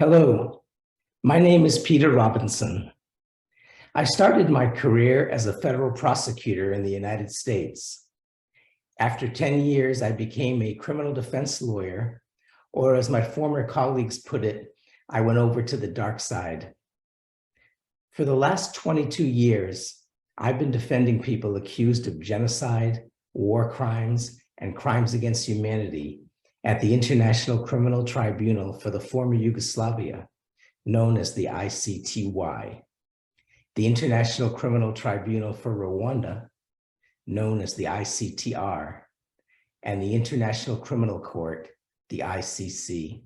Hello, my name is Peter Robinson. I started my career as a federal prosecutor in the United States. After 10 years, I became a criminal defense lawyer, or as my former colleagues put it, I went over to the dark side. For the last 22 years, I've been defending people accused of genocide, war crimes, and crimes against humanity at the International Criminal Tribunal for the former Yugoslavia, known as the ICTY, the International Criminal Tribunal for Rwanda, known as the ICTR, and the International Criminal Court, the ICC.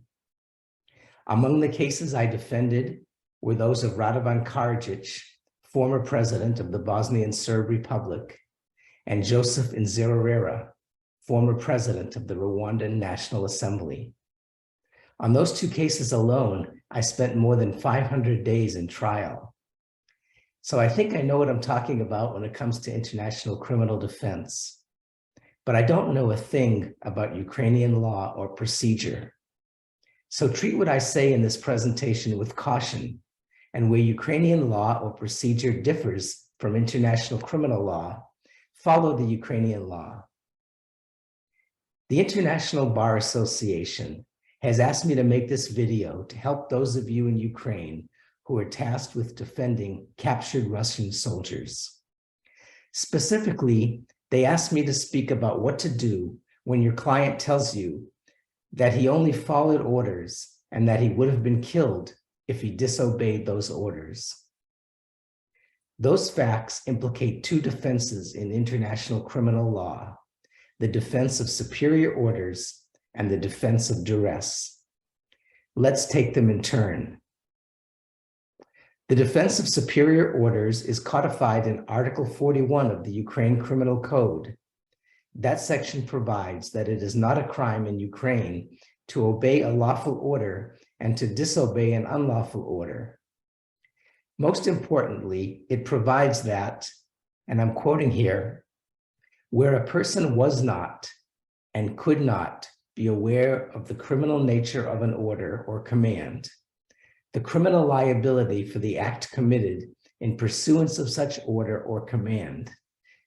Among the cases I defended were those of Radovan Karadzic, former president of the Bosnian Serb Republic, and Joseph Nzererera, former president of the Rwandan National Assembly. On those two cases alone, I spent more than 500 days in trial. So I think I know what I'm talking about when it comes to international criminal defense. But I don't know a thing about Ukrainian law or procedure. So treat what I say in this presentation with caution and where Ukrainian law or procedure differs from international criminal law, follow the Ukrainian law. The International Bar Association has asked me to make this video to help those of you in Ukraine who are tasked with defending captured Russian soldiers. Specifically, they asked me to speak about what to do when your client tells you that he only followed orders and that he would have been killed if he disobeyed those orders. Those facts implicate two defenses in international criminal law, the defense of superior orders and the defense of duress. Let's take them in turn. The defense of superior orders is codified in Article 41 of the Ukraine Criminal Code. That section provides that it is not a crime in Ukraine to obey a lawful order and to disobey an unlawful order. Most importantly, it provides that, and I'm quoting here, where a person was not and could not be aware of the criminal nature of an order or command, the criminal liability for the act committed in pursuance of such order or command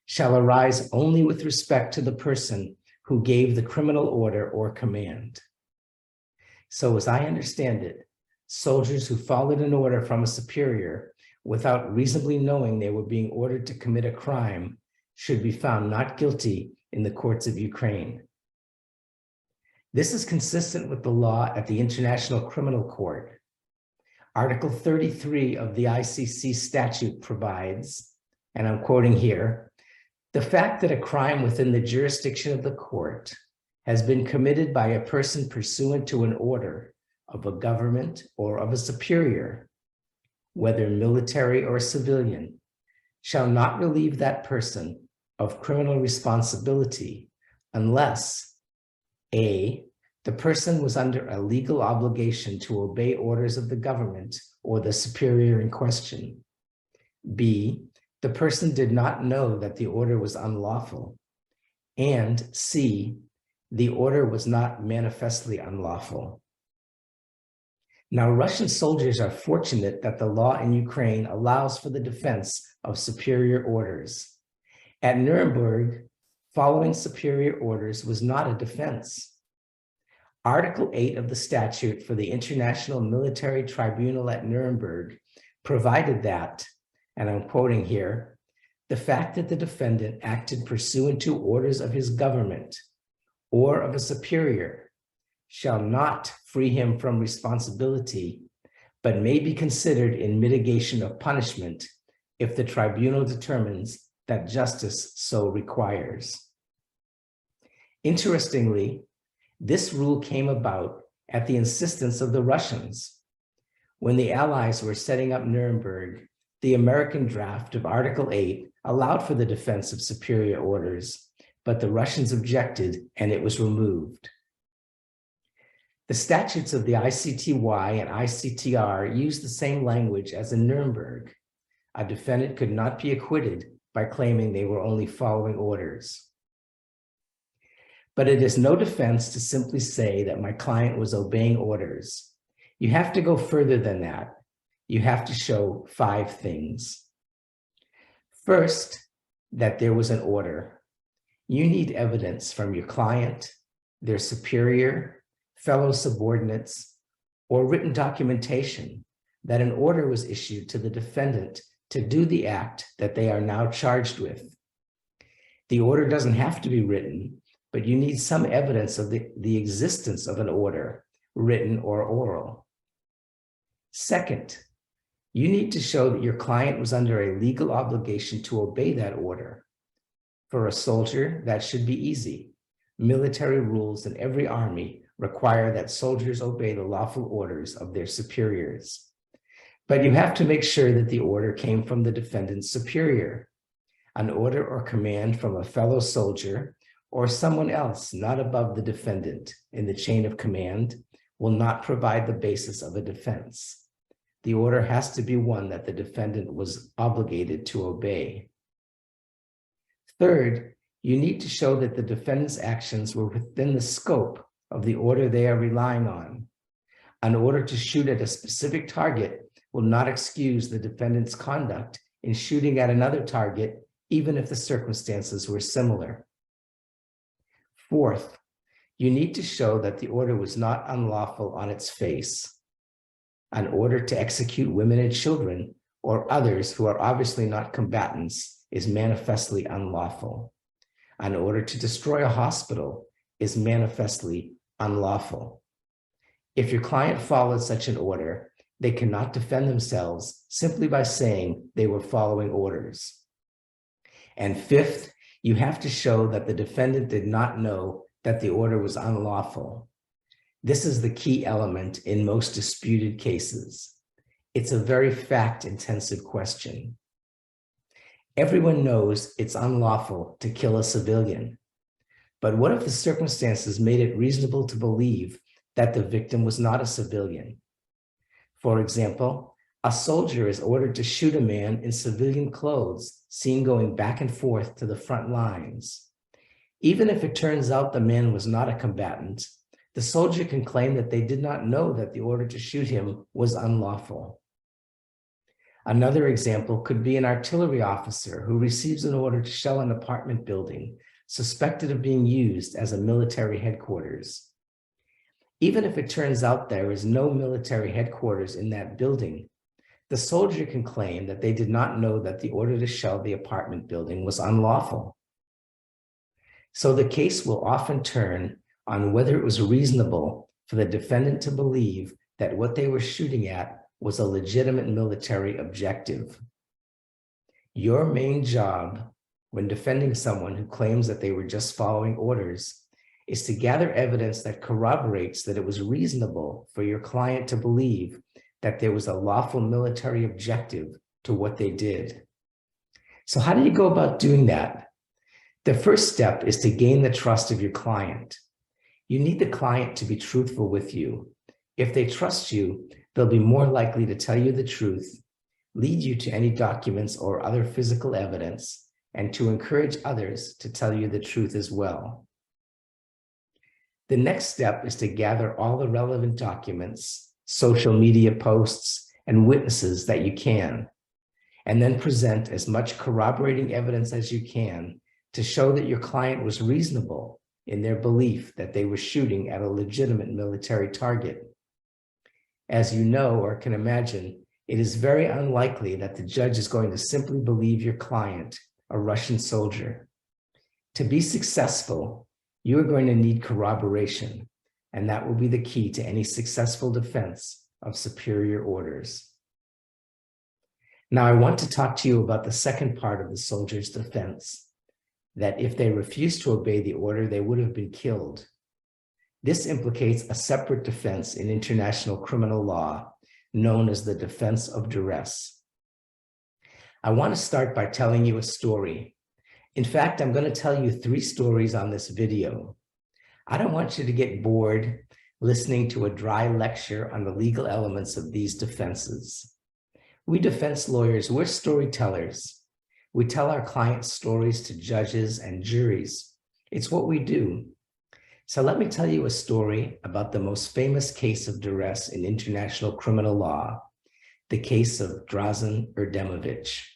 shall arise only with respect to the person who gave the criminal order or command. So as I understand it, soldiers who followed an order from a superior without reasonably knowing they were being ordered to commit a crime should be found not guilty in the courts of Ukraine. This is consistent with the law at the International Criminal Court. Article 33 of the ICC statute provides, and I'm quoting here, the fact that a crime within the jurisdiction of the court has been committed by a person pursuant to an order of a government or of a superior, whether military or civilian, shall not relieve that person of criminal responsibility unless A, the person was under a legal obligation to obey orders of the government or the superior in question. B, the person did not know that the order was unlawful. And C, the order was not manifestly unlawful. Now, Russian soldiers are fortunate that the law in Ukraine allows for the defense of superior orders. At Nuremberg, following superior orders was not a defense. Article 8 of the statute for the International Military Tribunal at Nuremberg provided that, and I'm quoting here, the fact that the defendant acted pursuant to orders of his government or of a superior shall not free him from responsibility, but may be considered in mitigation of punishment if the tribunal determines that justice so requires. Interestingly, this rule came about at the insistence of the Russians. When the Allies were setting up Nuremberg, the American draft of Article 8 allowed for the defense of superior orders, but the Russians objected and it was removed. The statutes of the ICTY and ICTR use the same language as in Nuremberg. A defendant could not be acquitted by claiming they were only following orders. But it is no defense to simply say that my client was obeying orders. You have to go further than that. You have to show five things. First, that there was an order. You need evidence from your client, their superior, fellow subordinates, or written documentation that an order was issued to the defendant to do the act that they are now charged with. The order doesn't have to be written, but you need some evidence of the, the existence of an order, written or oral. Second, you need to show that your client was under a legal obligation to obey that order. For a soldier, that should be easy. Military rules in every army require that soldiers obey the lawful orders of their superiors. But you have to make sure that the order came from the defendant's superior. An order or command from a fellow soldier or someone else not above the defendant in the chain of command will not provide the basis of a defense. The order has to be one that the defendant was obligated to obey. Third, you need to show that the defendant's actions were within the scope of the order they are relying on. An order to shoot at a specific target will not excuse the defendant's conduct in shooting at another target, even if the circumstances were similar. Fourth, you need to show that the order was not unlawful on its face. An order to execute women and children or others who are obviously not combatants is manifestly unlawful. An order to destroy a hospital is manifestly unlawful. If your client followed such an order, they cannot defend themselves simply by saying they were following orders. And fifth, you have to show that the defendant did not know that the order was unlawful. This is the key element in most disputed cases. It's a very fact-intensive question. Everyone knows it's unlawful to kill a civilian. But what if the circumstances made it reasonable to believe that the victim was not a civilian? For example, a soldier is ordered to shoot a man in civilian clothes seen going back and forth to the front lines. Even if it turns out the man was not a combatant, the soldier can claim that they did not know that the order to shoot him was unlawful. Another example could be an artillery officer who receives an order to shell an apartment building suspected of being used as a military headquarters. Even if it turns out there is no military headquarters in that building, the soldier can claim that they did not know that the order to shell the apartment building was unlawful. So the case will often turn on whether it was reasonable for the defendant to believe that what they were shooting at was a legitimate military objective. Your main job when defending someone who claims that they were just following orders is to gather evidence that corroborates that it was reasonable for your client to believe that there was a lawful military objective to what they did. So how do you go about doing that? The first step is to gain the trust of your client. You need the client to be truthful with you. If they trust you, they'll be more likely to tell you the truth, lead you to any documents or other physical evidence, and to encourage others to tell you the truth as well. The next step is to gather all the relevant documents, social media posts, and witnesses that you can, and then present as much corroborating evidence as you can to show that your client was reasonable in their belief that they were shooting at a legitimate military target. As you know or can imagine, it is very unlikely that the judge is going to simply believe your client, a Russian soldier. To be successful, you are going to need corroboration, and that will be the key to any successful defense of superior orders. Now, I want to talk to you about the second part of the soldier's defense, that if they refused to obey the order, they would have been killed. This implicates a separate defense in international criminal law known as the defense of duress. I want to start by telling you a story. In fact, I'm going to tell you three stories on this video. I don't want you to get bored listening to a dry lecture on the legal elements of these defenses. We defense lawyers, we're storytellers. We tell our clients stories to judges and juries. It's what we do. So let me tell you a story about the most famous case of duress in international criminal law, the case of Drazen Erdemovich.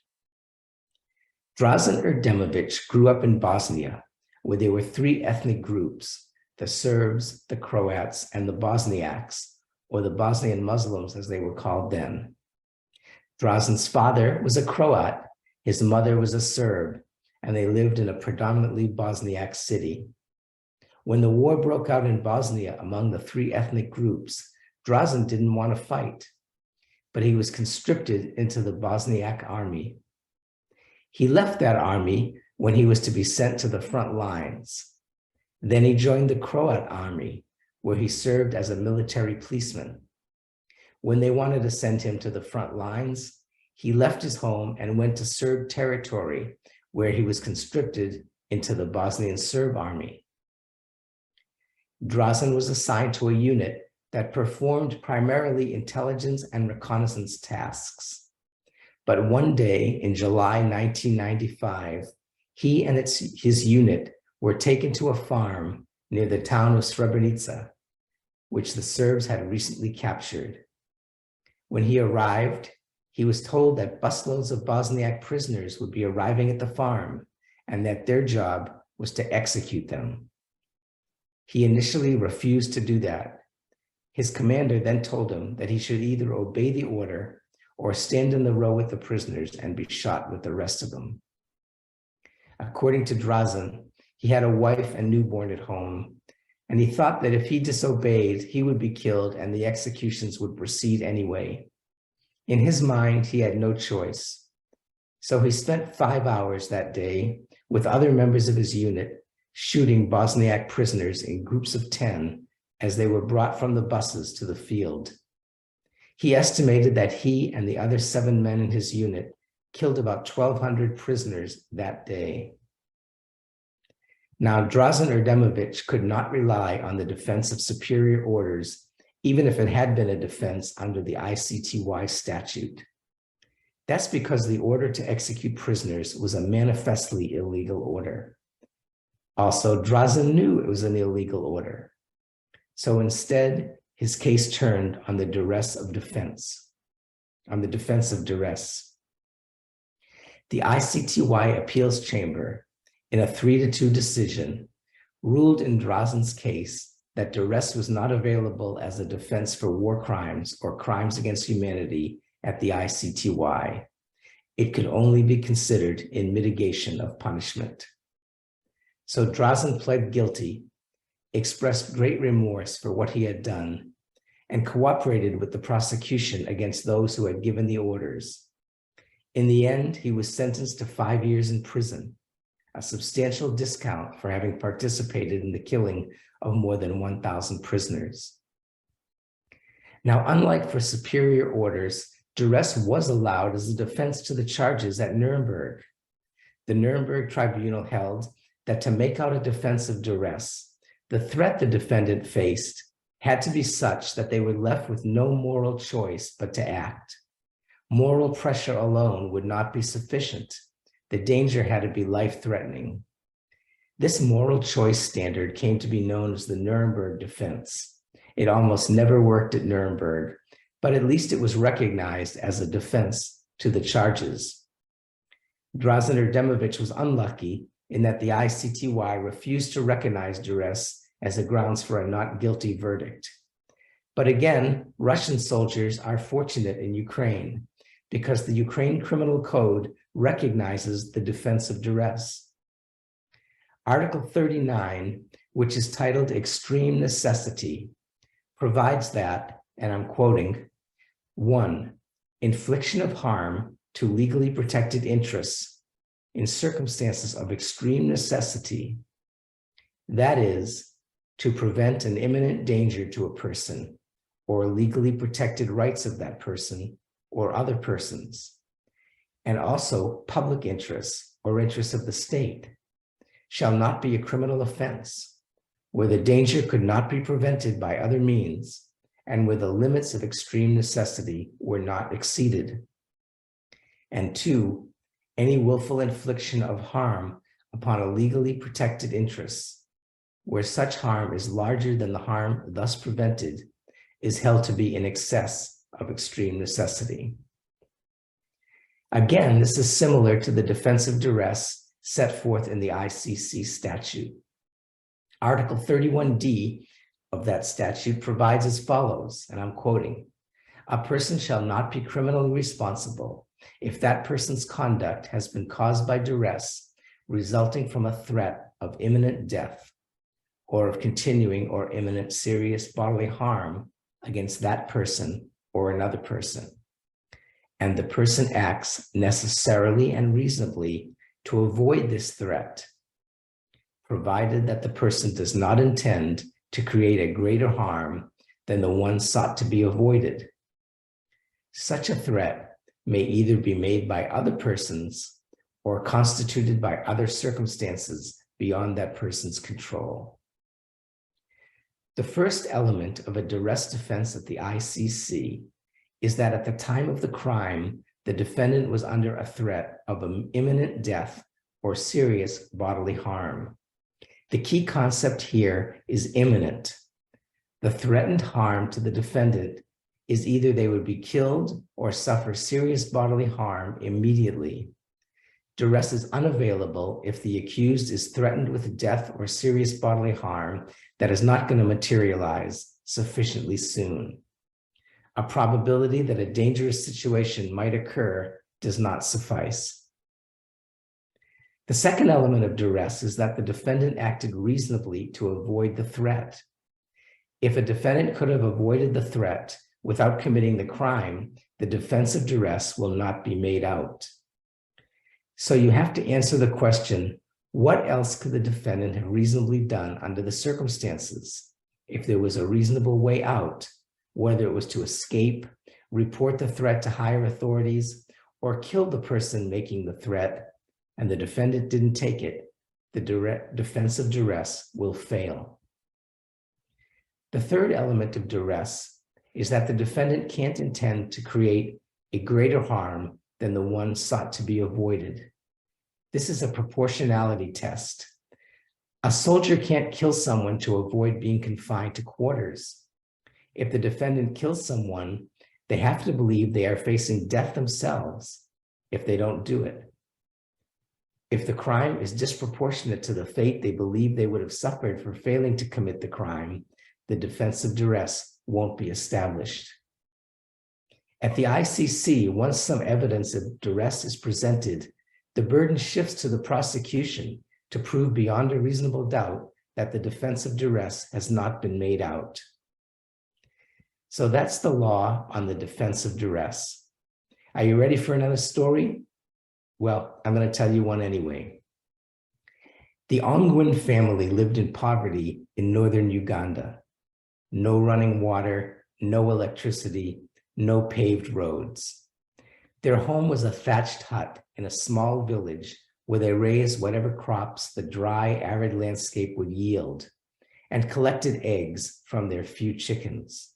Drazen Erdemovich grew up in Bosnia, where there were three ethnic groups, the Serbs, the Croats, and the Bosniaks, or the Bosnian Muslims as they were called then. Drazen's father was a Croat, his mother was a Serb, and they lived in a predominantly Bosniak city. When the war broke out in Bosnia among the three ethnic groups, Drazen didn't want to fight, but he was conscripted into the Bosniak army. He left that army when he was to be sent to the front lines. Then he joined the Croat army, where he served as a military policeman. When they wanted to send him to the front lines, he left his home and went to Serb territory, where he was conscripted into the Bosnian Serb army. Drazen was assigned to a unit that performed primarily intelligence and reconnaissance tasks. But one day in July 1995, he and its, his unit were taken to a farm near the town of Srebrenica, which the Serbs had recently captured. When he arrived, he was told that busloads of Bosniak prisoners would be arriving at the farm and that their job was to execute them. He initially refused to do that. His commander then told him that he should either obey the order or stand in the row with the prisoners and be shot with the rest of them. According to Drazen, he had a wife and newborn at home, and he thought that if he disobeyed, he would be killed and the executions would proceed anyway. In his mind, he had no choice. So he spent five hours that day with other members of his unit, shooting Bosniak prisoners in groups of 10 as they were brought from the buses to the field. He estimated that he and the other seven men in his unit killed about 1,200 prisoners that day. Now, Drazen Erdemovich could not rely on the defense of superior orders, even if it had been a defense under the ICTY statute. That's because the order to execute prisoners was a manifestly illegal order. Also, Drazen knew it was an illegal order. So instead, his case turned on the duress of defense, on the defense of duress. The ICTY appeals chamber in a three to two decision, ruled in Drazen's case that duress was not available as a defense for war crimes or crimes against humanity at the ICTY. It could only be considered in mitigation of punishment. So Drazen pled guilty, expressed great remorse for what he had done, and cooperated with the prosecution against those who had given the orders. In the end, he was sentenced to five years in prison a substantial discount for having participated in the killing of more than 1,000 prisoners. Now, unlike for superior orders, duress was allowed as a defense to the charges at Nuremberg. The Nuremberg tribunal held that to make out a defense of duress, the threat the defendant faced had to be such that they were left with no moral choice but to act. Moral pressure alone would not be sufficient the danger had to be life-threatening. This moral choice standard came to be known as the Nuremberg defense. It almost never worked at Nuremberg, but at least it was recognized as a defense to the charges. Drazen Erdemovich was unlucky in that the ICTY refused to recognize duress as a grounds for a not guilty verdict. But again, Russian soldiers are fortunate in Ukraine because the Ukraine Criminal Code recognizes the defense of duress. Article 39, which is titled Extreme Necessity, provides that, and I'm quoting, one, infliction of harm to legally protected interests in circumstances of extreme necessity, that is, to prevent an imminent danger to a person or legally protected rights of that person or other persons and also public interests or interests of the state shall not be a criminal offense where the danger could not be prevented by other means and where the limits of extreme necessity were not exceeded. And two, any willful infliction of harm upon a legally protected interest where such harm is larger than the harm thus prevented is held to be in excess of extreme necessity. Again, this is similar to the defense of duress set forth in the ICC statute. Article 31D of that statute provides as follows, and I'm quoting, a person shall not be criminally responsible if that person's conduct has been caused by duress resulting from a threat of imminent death or of continuing or imminent serious bodily harm against that person or another person. And the person acts necessarily and reasonably to avoid this threat, provided that the person does not intend to create a greater harm than the one sought to be avoided. Such a threat may either be made by other persons or constituted by other circumstances beyond that person's control. The first element of a duress defense at the ICC is that at the time of the crime, the defendant was under a threat of imminent death or serious bodily harm. The key concept here is imminent. The threatened harm to the defendant is either they would be killed or suffer serious bodily harm immediately. Duress is unavailable if the accused is threatened with death or serious bodily harm that is not going to materialize sufficiently soon. A probability that a dangerous situation might occur does not suffice. The second element of duress is that the defendant acted reasonably to avoid the threat. If a defendant could have avoided the threat without committing the crime, the defense of duress will not be made out. So you have to answer the question, what else could the defendant have reasonably done under the circumstances? If there was a reasonable way out, whether it was to escape, report the threat to higher authorities, or kill the person making the threat, and the defendant didn't take it, the direct defense of duress will fail. The third element of duress is that the defendant can't intend to create a greater harm than the one sought to be avoided. This is a proportionality test. A soldier can't kill someone to avoid being confined to quarters. If the defendant kills someone, they have to believe they are facing death themselves if they don't do it. If the crime is disproportionate to the fate they believe they would have suffered for failing to commit the crime, the defense of duress won't be established. At the ICC, once some evidence of duress is presented, the burden shifts to the prosecution to prove beyond a reasonable doubt that the defense of duress has not been made out. So that's the law on the defense of duress. Are you ready for another story? Well, I'm going to tell you one anyway. The Ongwen family lived in poverty in northern Uganda. No running water, no electricity, no paved roads. Their home was a thatched hut in a small village where they raised whatever crops the dry, arid landscape would yield and collected eggs from their few chickens.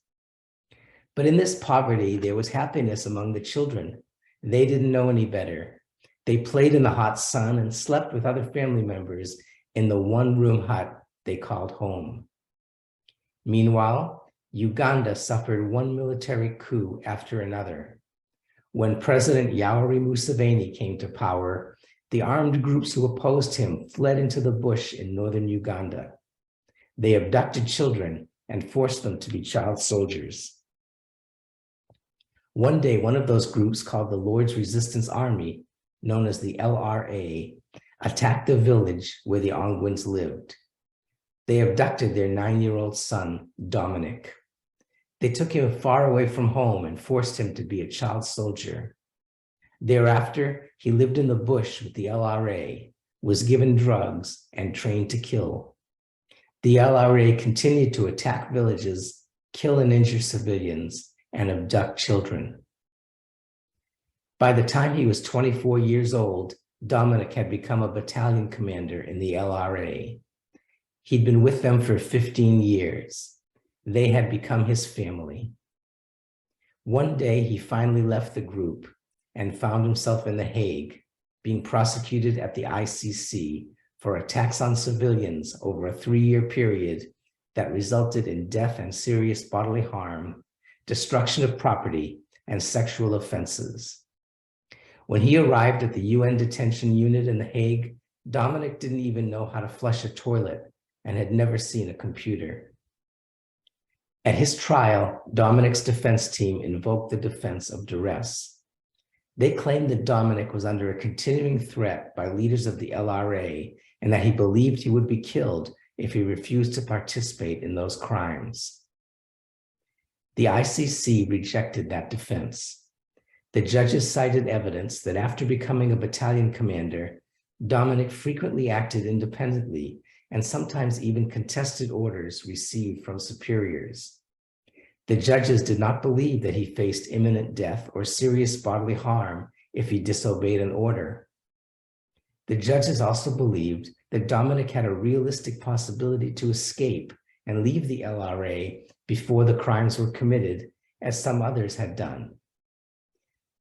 But in this poverty, there was happiness among the children. They didn't know any better. They played in the hot sun and slept with other family members in the one room hut they called home. Meanwhile, Uganda suffered one military coup after another. When President Yoweri Museveni came to power, the armed groups who opposed him fled into the bush in northern Uganda. They abducted children and forced them to be child soldiers. One day, one of those groups called the Lord's Resistance Army known as the LRA, attacked the village where the Ongwens lived. They abducted their nine-year-old son, Dominic. They took him far away from home and forced him to be a child soldier. Thereafter, he lived in the bush with the LRA, was given drugs, and trained to kill. The LRA continued to attack villages, kill and injure civilians, and abduct children. By the time he was 24 years old, Dominic had become a battalion commander in the LRA. He'd been with them for 15 years. They had become his family. One day, he finally left the group and found himself in The Hague, being prosecuted at the ICC for attacks on civilians over a three-year period that resulted in death and serious bodily harm, destruction of property, and sexual offenses. When he arrived at the UN detention unit in The Hague, Dominic didn't even know how to flush a toilet and had never seen a computer. At his trial, Dominic's defense team invoked the defense of duress. They claimed that Dominic was under a continuing threat by leaders of the LRA and that he believed he would be killed if he refused to participate in those crimes. The ICC rejected that defense. The judges cited evidence that after becoming a battalion commander, Dominic frequently acted independently and sometimes even contested orders received from superiors. The judges did not believe that he faced imminent death or serious bodily harm if he disobeyed an order. The judges also believed that Dominic had a realistic possibility to escape and leave the LRA before the crimes were committed, as some others had done.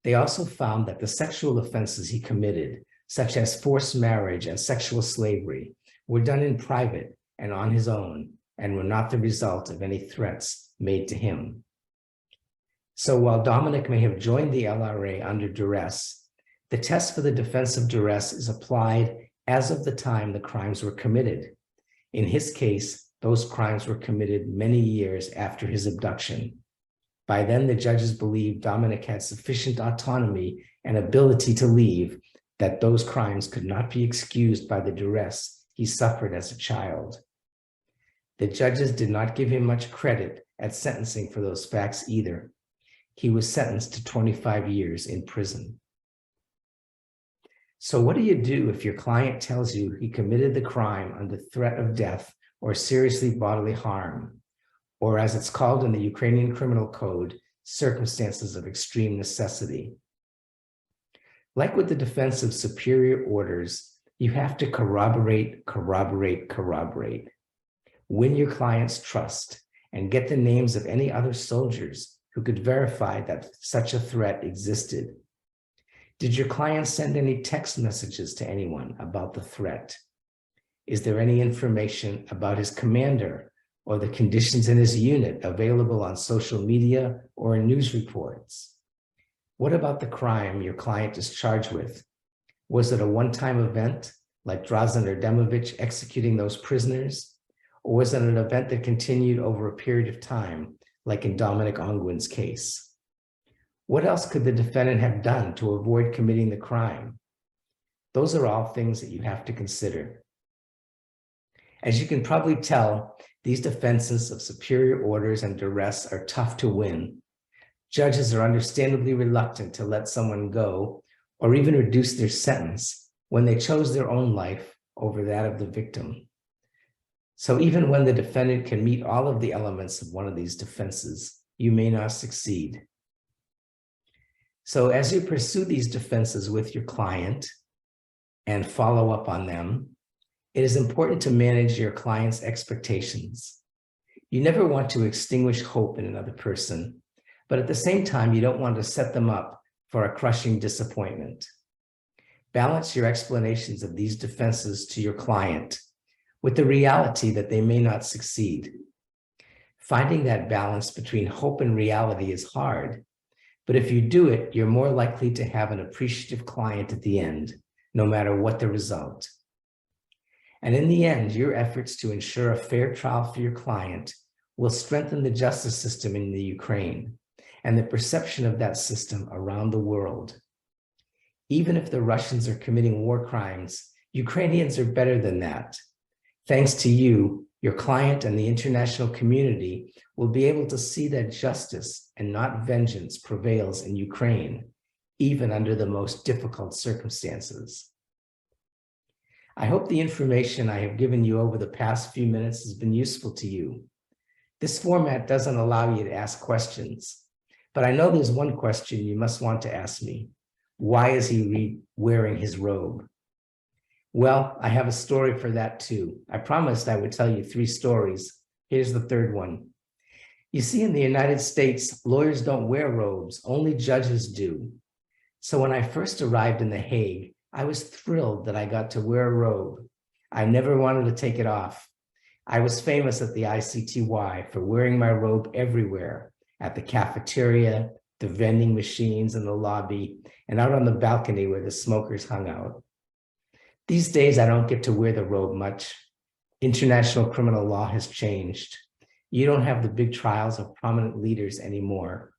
They also found that the sexual offenses he committed, such as forced marriage and sexual slavery, were done in private and on his own and were not the result of any threats made to him. So while Dominic may have joined the LRA under duress, the test for the defense of duress is applied as of the time the crimes were committed. In his case, those crimes were committed many years after his abduction. By then, the judges believed Dominic had sufficient autonomy and ability to leave that those crimes could not be excused by the duress he suffered as a child. The judges did not give him much credit at sentencing for those facts either. He was sentenced to 25 years in prison. So what do you do if your client tells you he committed the crime under threat of death or seriously bodily harm, or as it's called in the Ukrainian criminal code, circumstances of extreme necessity? Like with the defense of superior orders, you have to corroborate, corroborate, corroborate. Win your client's trust and get the names of any other soldiers who could verify that such a threat existed. Did your client send any text messages to anyone about the threat? Is there any information about his commander or the conditions in his unit available on social media or in news reports? What about the crime your client is charged with? Was it a one-time event like Drazen Erdemovich executing those prisoners? Or was it an event that continued over a period of time, like in Dominic Ongwen's case? What else could the defendant have done to avoid committing the crime? Those are all things that you have to consider. As you can probably tell, these defenses of superior orders and duress are tough to win. Judges are understandably reluctant to let someone go or even reduce their sentence when they chose their own life over that of the victim. So even when the defendant can meet all of the elements of one of these defenses, you may not succeed. So as you pursue these defenses with your client and follow up on them, it is important to manage your client's expectations. You never want to extinguish hope in another person, but at the same time, you don't want to set them up for a crushing disappointment. Balance your explanations of these defenses to your client with the reality that they may not succeed. Finding that balance between hope and reality is hard, but if you do it, you're more likely to have an appreciative client at the end, no matter what the result. And in the end, your efforts to ensure a fair trial for your client will strengthen the justice system in the Ukraine and the perception of that system around the world. Even if the Russians are committing war crimes, Ukrainians are better than that. Thanks to you, your client and the international community will be able to see that justice and not vengeance prevails in Ukraine, even under the most difficult circumstances. I hope the information I have given you over the past few minutes has been useful to you. This format doesn't allow you to ask questions, but I know there's one question you must want to ask me. Why is he wearing his robe? Well, I have a story for that too. I promised I would tell you three stories. Here's the third one. You see, in the United States, lawyers don't wear robes, only judges do. So when I first arrived in The Hague, I was thrilled that I got to wear a robe. I never wanted to take it off. I was famous at the ICTY for wearing my robe everywhere at the cafeteria, the vending machines in the lobby, and out on the balcony where the smokers hung out. These days, I don't get to wear the robe much. International criminal law has changed. You don't have the big trials of prominent leaders anymore.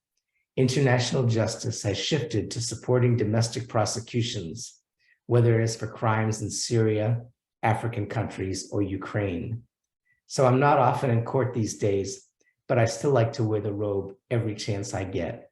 International justice has shifted to supporting domestic prosecutions, whether it's for crimes in Syria, African countries, or Ukraine. So I'm not often in court these days, but I still like to wear the robe every chance I get.